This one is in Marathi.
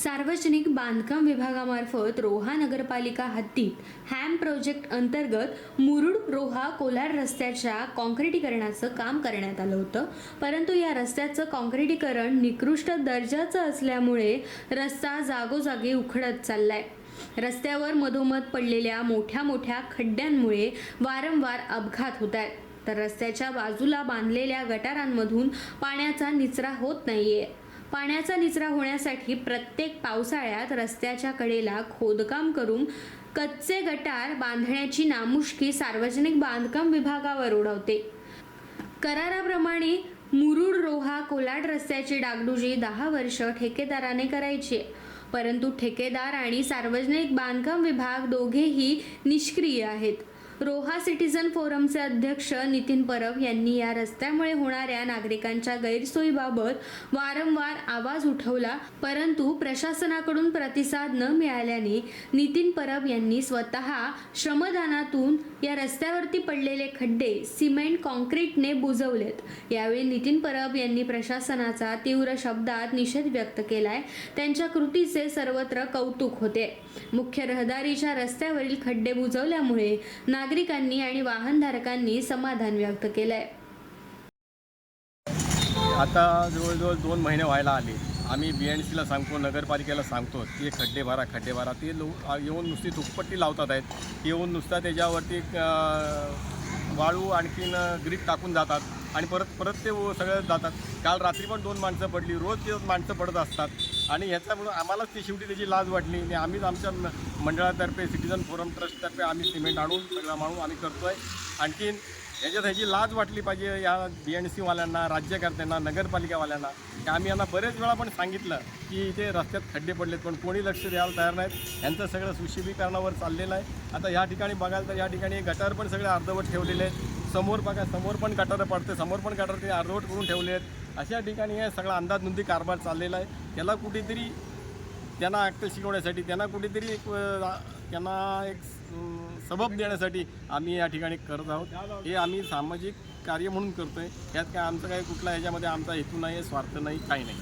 सार्वजनिक बांधकाम विभागामार्फत रोहा नगरपालिका हद्दीत हॅम प्रोजेक्ट अंतर्गत मुरुड रोहा कोलार रस्त्याच्या काँक्रिटीकरणाचं काम करण्यात आलं होतं. परंतु या रस्त्याचं काँक्रिटीकरण निकृष्ट दर्जाचं असल्यामुळे रस्ता जागोजागी उखडत चाललाय. रस्त्यावर मधोमध पडलेल्या मोठ्या मोठ्या खड्ड्यांमुळे वारंवार अपघात होत आहेत तर रस्त्याच्या बाजूला बांधलेल्या गटारांमधून पाण्याचा निचरा होत नाहीये. पाण्याचा निचरा होण्यासाठी प्रत्येक पावसाळ्यात रस्त्याच्या कडेला खोदकाम करून कच्चे गटार बांधण्याची नामुष्की सार्वजनिक बांधकाम विभागावर उडवते कराराप्रमाणे मुरुड रोहा कोलाड रस्त्याची डागडुजी दहा वर्ष ठेकेदाराने करायची आहे. परंतु ठेकेदार आणि सार्वजनिक बांधकाम विभाग दोघेही निष्क्रिय आहेत रोहा सिटीझन फोरमचे अध्यक्ष नितीन परब यांनी या रस्त्यामुळे होणाऱ्या नागरिकांच्या गैरसोयीबाबत वारंवार आवाज उठवला परंतु प्रशासनाकडून प्रतिसाद न मिळाल्याने नितीन परब यांनी स्वतः श्रमदानातून या रस्त्यावरती पडलेले खड्डे सिमेंट कॉन्क्रीटने बुजवलेत. यावेळी नितीन परब यांनी प्रशासनाचा तीव्र शब्दात निषेध व्यक्त केलाय. त्यांच्या कृतीचे सर्वत्र कौतुक होते. मुख्य रहदारीच्या रस्त्यावरील खड्डे बुजवल्यामुळे नागरिकांनी आणि वाहनधारकांनी समाधान व्यक्त केलंय. आता जवळजवळ दोन महिने व्हायला आले. आम्ही बी एन सीला सांगतो नगरपालिकेला सांगतो की खड्डे भरा खड्डे भरा ते लो येऊन नुसती दुप्पट्टी लावतात आहेत. येऊन नुसता त्याच्यावरती वाळू आणखीन ग्रीप टाकून जातात. आणि परत परत ते सगळं जातात. काल रात्री पण दोन माणसं पडली रोज ते माणसं पडत असतात. आणि ह्याच्यामुळं आम्हालाच ती शेवटी त्याची लाज वाटली. आणि आम्हीच आमच्या मंडळातर्फे सिटीजन फोरम ट्रस्टतर्फे आम्ही सिमेंट आणून सगळा माणून आम्ही करतो आहे आणखीन याच्यात ह्याची लाज वाटली पाहिजे या बी एन सीवाल्यांना राज्यकर्त्यांना नगरपालिकावाल्यांना. की आम्ही यांना बरेच वेळा पण सांगितलं की इथे रस्त्यात खड्डे पडलेत पण कोणी लक्ष द्यायला तयार नाहीत. यांचं सगळं सुशिबीकरणावर चाललेलं आहे. आता या ठिकाणी बघाल तर या ठिकाणी गटार पण सगळे अर्धवट ठेवलेले आहेत. समोर बघा समोर पण गटारं पडते समोर पण गटार ते अर्धवट करून ठेवले आहेत. अशा ठिकाणी हे सगळा अंदाजनुंदी कारभार चाललेला आहे. त्याला कुठेतरी त्यांना ॲक्ट शिकवण्यासाठी त्यांना कुठेतरी एक त्यांना एक सबब देण्यासाठी आम्ही या ठिकाणी करत आहोत. हे आम्ही सामाजिक कार्य म्हणून करतो आहे यात काय आमचं काही कुठला ह्याच्यामध्ये आमचा हेतू नाही आहे स्वार्थ नाही काही नाही.